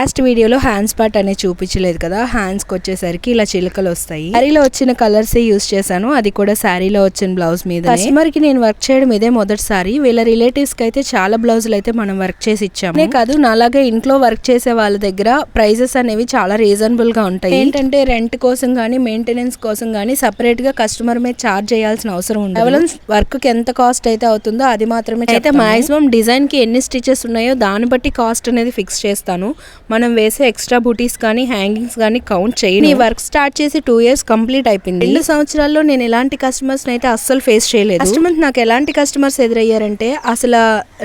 Last వీడియోలో hands part అనేది చూపించలేదు కదా. హ్యాండ్స్కి వచ్చేసరికి ఇలా చిలుకలు వస్తాయి. శారీలో వచ్చిన కలర్స్ యూస్ చేశాను. అది కూడా శారీలో వచ్చిన బ్లౌజ్ మీద కస్టమర్కి నేను వర్క్ చేయడం ఇదే మొదటిసారి వీళ్ళ రిలేటివ్స్కి అయితే చాలా బ్లౌజులు అయితే మనం వర్క్ చేసి ఇచ్చాము. కాదు నాలాగే ఇంట్లో వర్క్ చేసే వాళ్ళ దగ్గర ప్రైజెస్ అనేవి చాలా రీజనబుల్గా ఉంటాయి. ఏంటంటే రెంట్ కోసం కానీ మెయింటెనెన్స్ కోసం కానీ సపరేట్గా కస్టమర్ మీద చార్జ్ చేయాల్సిన అవసరం ఉండదు. కేవలం వర్క్కి ఎంత కాస్ట్ అయితే అవుతుందో అది మాత్రమే అయితే మాక్సిమం డిజైన్కి ఎన్ని స్టిచెస్ ఉన్నాయో దాన్ని బట్టి కాస్ట్ అనేది ఫిక్స్ చేస్తాను. మనం వేసే ఎక్స్ట్రా బూటీస్ కానీ హ్యాంగింగ్స్ కానీ కౌంట్ చేయను. ఈ వర్క్ స్టార్ట్ చేసి టూ ఇయర్స్ కంప్లీట్ అయిపోయింది. రెండు సంవత్సరాల్లో నేను ఎలాంటి కస్టమర్స్ అయితే అస్సలు ఫేస్ చేయలేదు. కస్టమర్స్ నాకు ఎలాంటి కస్టమర్స్ ఎదురయ్యారంటే అసలు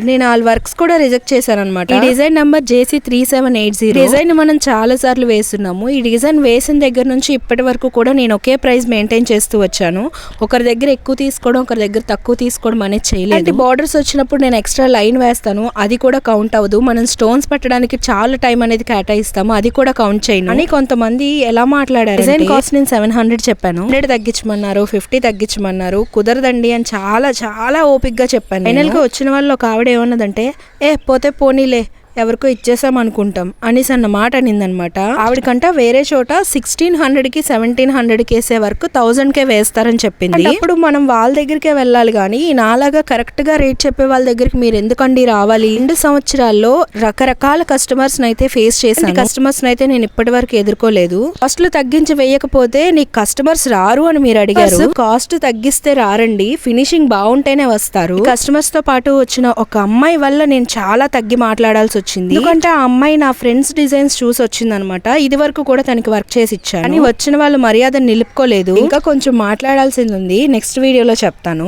నేను వాళ్ళ వర్క్స్ కూడా రిజెక్ట్ చేశాను అనమాట ఈ design number JC three seven eight zero. Design మనం చాలా సార్లు వేస్తున్నాము. ఈ డిజైన్ వేసిన దగ్గర నుంచి ఇప్పటి వరకు కూడా నేను ఒకే ప్రైస్ మెయింటైన్ చేస్తూ వచ్చాను. ఒకరి దగ్గర ఎక్కువ తీసుకోవడం ఒకరి దగ్గర తక్కువ తీసుకోవడం అనేది చేయలేదు. బార్డర్స్ వచ్చినప్పుడు నేను ఎక్స్ట్రా లైన్ వేస్తాను. అది కూడా కౌంట్ అవ్వదు. మనం స్టోన్స్ పెట్టడానికి చాలా టైం అనేది కేటాయిస్తాము. అది కూడా కౌంట్ చేయను. అని కొంతమంది ఎలా మాట్లాడారు డిజైన్ కాస్ట్ నేను సెవెన్ హండ్రెడ్ చెప్పాను. హండ్రెడ్ తగ్గించమన్నారు ఫిఫ్టీ తగ్గించమన్నారు కుదరదండి అని చాలా చాలా ఓపిక్గా చెప్పాను ఫైనల్గా వచ్చిన వాళ్ళు ఒక ఆవిడ ఏమన్నదంటే ఏ పోతే పోనీలే ఎవరికో ఇచ్చేసాం అనుకుంటాం అనేసి అన్న మాట అనిందనమాట. ఆవిడకంట వేరే చోట సిక్స్టీన్ హండ్రెడ్కి సెవెంటీన్ హండ్రెడ్కి వేసే వరకు థౌసండ్ కే వేస్తారని చెప్పింది. అప్పుడు మనం వాళ్ళ దగ్గరికే వెళ్ళాలి కానీ నాలాగా కరెక్ట్గా రేట్ చెప్పే వాళ్ళ దగ్గరికి మీరు ఎందుకండి రావాలి? రెండు సంవత్సరాల్లో రకరకాల కస్టమర్స్ అయితే ఫేస్ చేశాను. కస్టమర్స్ అయితే నేను ఇప్పటి వరకు ఎదుర్కోలేదు కాస్ట్లు తగ్గించి వేయకపోతే నీకు కస్టమర్స్ రారు అని మీరు అడిగారు. కాస్ట్ తగ్గిస్తే రారండి. ఫినిషింగ్ బాగుంటేనే వస్తారు. కస్టమర్స్తో పాటు వచ్చిన ఒక అమ్మాయి వల్ల నేను చాలా తగ్గి మాట్లాడాల్సి వచ్చింది. ఎందుకంటే ఆ అమ్మాయి నా ఫ్రెండ్స్ డిజైన్స్ చూసి వచ్చింది అనమాట ఇది వరకు కూడా తనకి వర్క్ చేసి ఇచ్చాను. కానీ వచ్చిన వాళ్ళు మర్యాద నిలుపుకోలేదు. ఇంకా కొంచెం మాట్లాడాల్సింది ఉంది. నెక్స్ట్ వీడియోలో చెప్తాను.